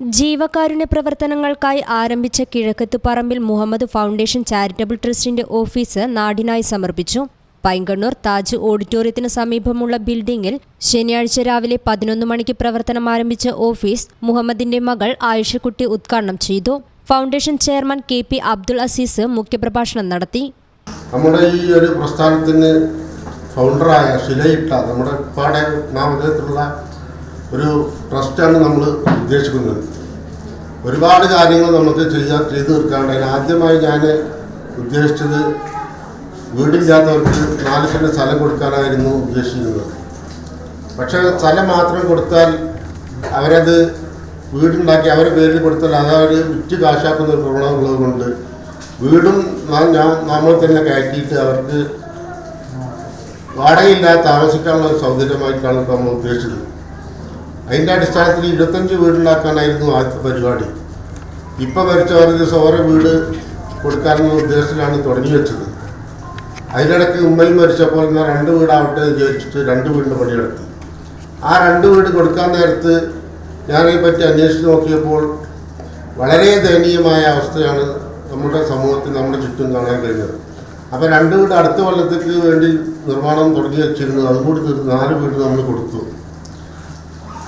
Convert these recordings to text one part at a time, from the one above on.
ജീവകാരുണ്യ പ്രവർത്തനങ്ങൾക്കായി ആരംഭിച്ച കിഴക്കത്തുപറമ്പിൽ മുഹമ്മദ് ഫൗണ്ടേഷൻ ചാരിറ്റബിൾ ട്രസ്റ്റിന്റെ ഓഫീസ് നാടിനായി സമർപ്പിച്ചു. പൈങ്കണ്ണൂർ താജ് ഓഡിറ്റോറിയത്തിന് സമീപമുള്ള ബിൽഡിംഗിൽ ശനിയാഴ്ച രാവിലെ പതിനൊന്ന് മണിക്ക് പ്രവർത്തനം ആരംഭിച്ച ഓഫീസ് മുഹമ്മദിന്റെ മകൾ ആയിഷക്കുട്ടി ഉദ്ഘാടനം ചെയ്തു. Foundation chairman K P Abdul Azeez മുഖ്യപ്രഭാഷണം നടത്തി. നമ്മുടെ ഈ ഒരു പ്രസ്ഥാനത്തിന് ഫൗണ്ടറായ ശിലയിട്ട നമ്മുടെ പാടെ നാമധേയത്തിലുള്ള ഒരു ട്രസ്റ്റാണ് നമ്മൾ ഉദ്ദേശിക്കുന്നത്. ഒരുപാട് കാര്യങ്ങൾ നമുക്ക് ചെയ്യാൻ ചെയ്തു തീർക്കാണ്ട് അതിന് ആദ്യമായി ഞാൻ ഉദ്ദേശിച്ചത് വീടില്ലാത്തവർക്ക് നാല് സെന്റ് സ്ഥലം കൊടുക്കാനായിരുന്നു ഉദ്ദേശിക്കുന്നത്. പക്ഷേ സ്ഥലം മാത്രം കൊടുത്താൽ അവരത് വീടുണ്ടാക്കി അവരെ പേരിൽ കൊടുത്താൽ അത് അവർ വിറ്റ് കാശാക്കുന്ന ഒരു പ്രവണത ഉള്ളതുകൊണ്ട് വീടും ഞാൻ നമ്മൾ തന്നെ കയറ്റിയിട്ട് അവർക്ക് വാടകയില്ലാതെ താമസിക്കാനുള്ള ഒരു സൗകര്യമായിട്ടാണ് ഇപ്പോൾ നമ്മൾ ഉദ്ദേശിച്ചത്. അതിന്റെ അടിസ്ഥാനത്തിൽ ഇരുപത്തഞ്ച് വീടുണ്ടാക്കാനായിരുന്നു ആദ്യത്തെ പരിപാടി. ഇപ്പം മരിച്ചവർക്ക് ഓരോ വീട് കൊടുക്കാനുള്ള ഉദ്ദേശത്തിലാണ് തുടങ്ങി വെച്ചത്. അതിനിടയ്ക്ക് ഉമ്മയിൽ മരിച്ചപ്പോൾ എന്നാൽ രണ്ട് വീടാവട്ടെ എന്ന് ചോദിച്ചിട്ട് രണ്ട് വീടിന്റെ പണിയെടുത്തു. ആ രണ്ട് വീട് കൊടുക്കാൻ നേരത്ത് ഞാനതിനെപ്പറ്റി അന്വേഷിച്ച് നോക്കിയപ്പോൾ വളരെ ദയനീയമായ അവസ്ഥയാണ് നമ്മുടെ സമൂഹത്തിൽ നമ്മുടെ ചുറ്റും കാണാൻ കഴിഞ്ഞത്. അപ്പോൾ രണ്ട് വീട് അടുത്ത കൊല്ലത്തേക്ക് വേണ്ടി നിർമ്മാണം തുടങ്ങി വെച്ചിരുന്നു. അതുകൂടി കൂടി നാല് വീട് നമ്മൾ കൊടുത്തു.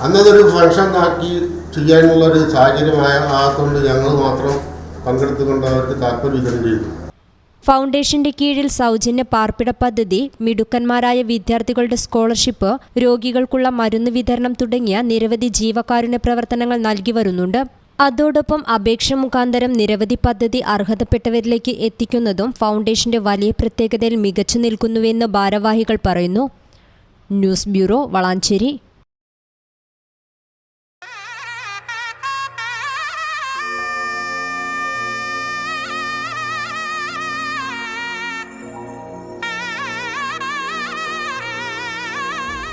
അന്നതൊരു ഫങ്ഷൻ ആക്കി ചെയ്യാനുള്ളൊരു സാഹചര്യമായ ആകൊണ്ട് ഞങ്ങൾ മാത്രം പങ്കെടുത്തുകൊണ്ട് അവർക്ക് താല്പര്യം ചെയ്തു. ഫൗണ്ടേഷന്റെ കീഴിൽ സൗജന്യ പാർപ്പിട പദ്ധതി മിടുക്കന്മാരായ വിദ്യാർത്ഥികളുടെ സ്കോളർഷിപ്പ് രോഗികൾക്കുള്ള മരുന്ന് വിതരണം തുടങ്ങിയ നിരവധി ജീവകാരുണ്യ പ്രവർത്തനങ്ങൾ നൽകി വരുന്നുണ്ട്. അതോടൊപ്പം അപേക്ഷ മുഖാന്തരം നിരവധി പദ്ധതി അർഹതപ്പെട്ടവരിലേക്ക് എത്തിക്കുന്നതും ഫൗണ്ടേഷന്റെ വലിയ പ്രത്യേകതയിൽ മികച്ചു നിൽക്കുന്നുവെന്ന് ഭാരവാഹികൾ പറയുന്നു. News bureau Valanchery.